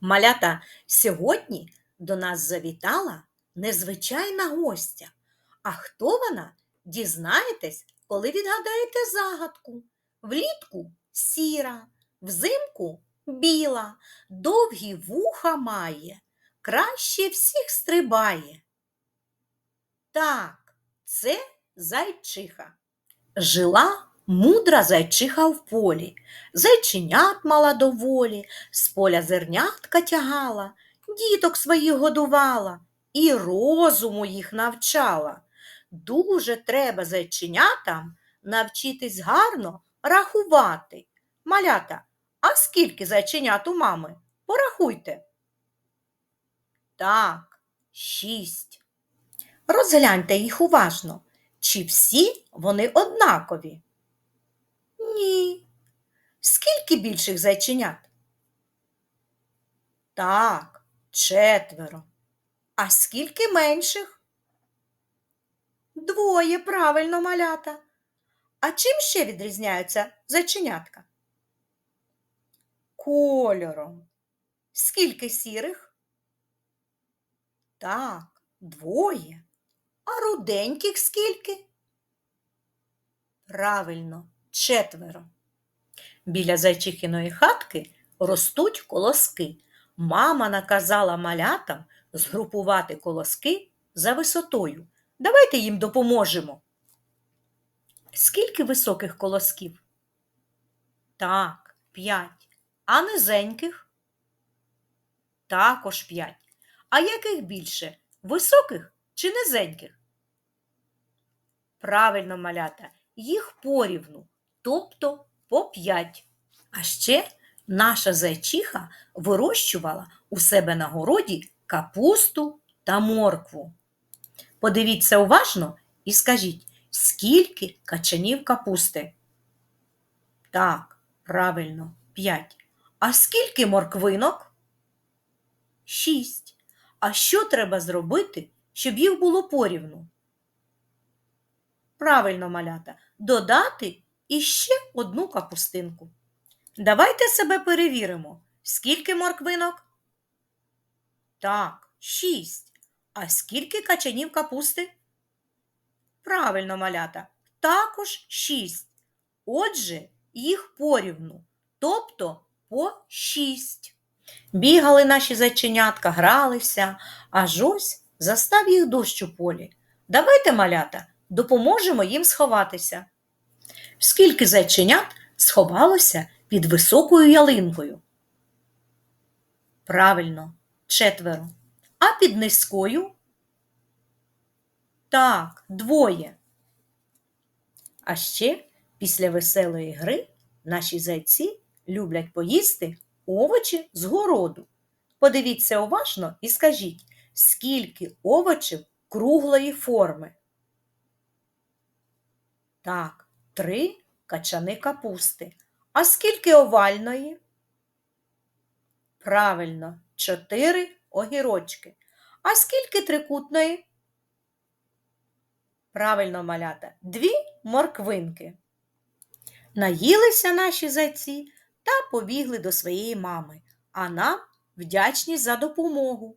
Малята, сьогодні до нас завітала незвичайна гостя. А хто вона? Дізнаєтесь, коли відгадаєте загадку. Влітку сіра, взимку біла, довгі вуха має, краще всіх стрибає. Так, це зайчиха. Жила мудра зайчиха в полі, зайченят мала доволі, з поля зернятка тягала, діток своїх годувала і розуму їх навчала. Дуже треба зайченятам навчитись гарно рахувати. Малята, а скільки зайченят у мами? Порахуйте. Так, шість. Розгляньте їх уважно. Чи всі вони однакові? Ні. Скільки більших зайченят? Так, четверо. А скільки менших? Двоє, правильно, малята. А чим ще відрізняються зайченятка? Кольором. Скільки сірих? Так, двоє. А руденьких скільки? Правильно, четверо. Біля зайчихиної хатки ростуть колоски. Мама наказала малятам згрупувати колоски за висотою. Давайте їм допоможемо. Скільки високих колосків? Так, п'ять. А низеньких? Також п'ять. А яких більше? Високих чи низеньких? Правильно, малята, їх порівну, тобто по п'ять. А ще наша зайчиха вирощувала у себе на городі капусту та моркву. Подивіться уважно і скажіть, скільки качанів капусти? Так, правильно, п'ять. А скільки морквинок? Шість. А що треба зробити, щоб їх було порівну? Правильно, малята, додати іще одну капустинку. Давайте себе перевіримо. Скільки морквинок? Так, шість. А скільки качанів капусти? Правильно, малята, також шість. Отже, їх порівну, тобто по шість. Бігали наші зайченятка, гралися, аж ось застав їх дощ у полі. Давайте, малята, допоможемо їм сховатися. Скільки зайченят сховалося під високою ялинкою? Правильно, четверо. А під низькою? Так, двоє. А ще після веселої гри наші зайці люблять поїсти овочі з городу. Подивіться уважно і скажіть, скільки овочів круглої форми? Так, три качани капусти. А скільки овальної? Правильно, чотири огірочки. А скільки трикутної? Правильно, малята, дві морквинки. Наїлися наші зайці та побігли до своєї мами, а нам вдячні за допомогу.